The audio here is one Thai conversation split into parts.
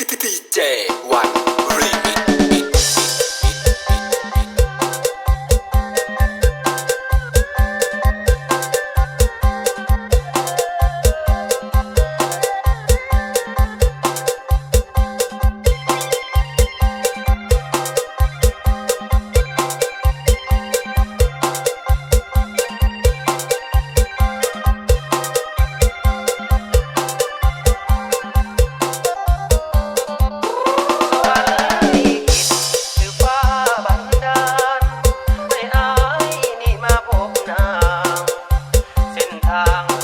ดีเจวัน เ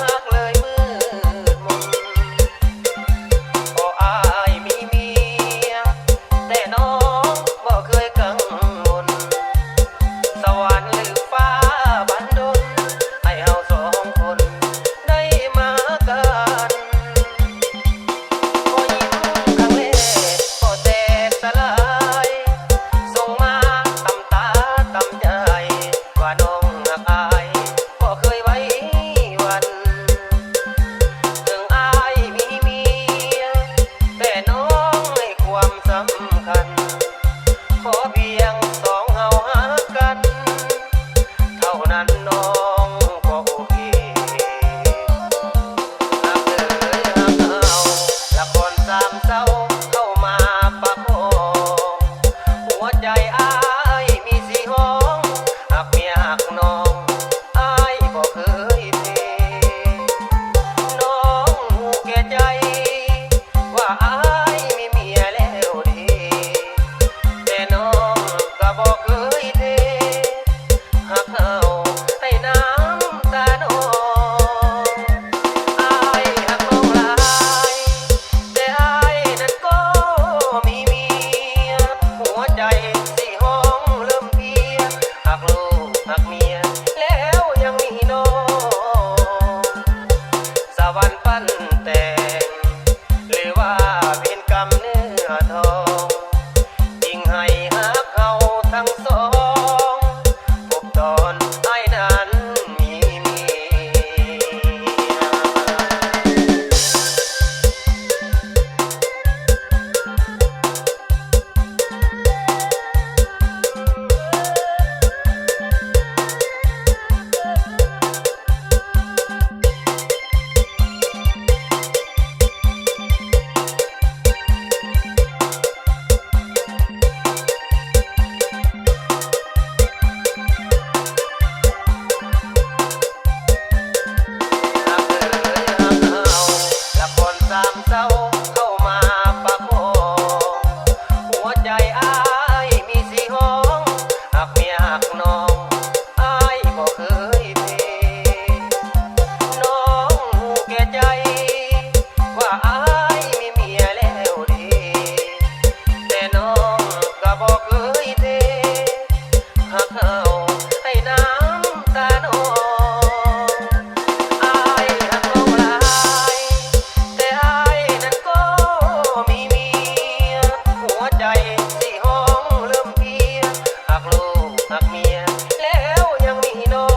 ักเมีย แล้วยังมีน้อ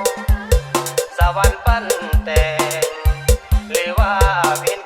งสวรรค์ปั้นแต่หรือว่าเป็น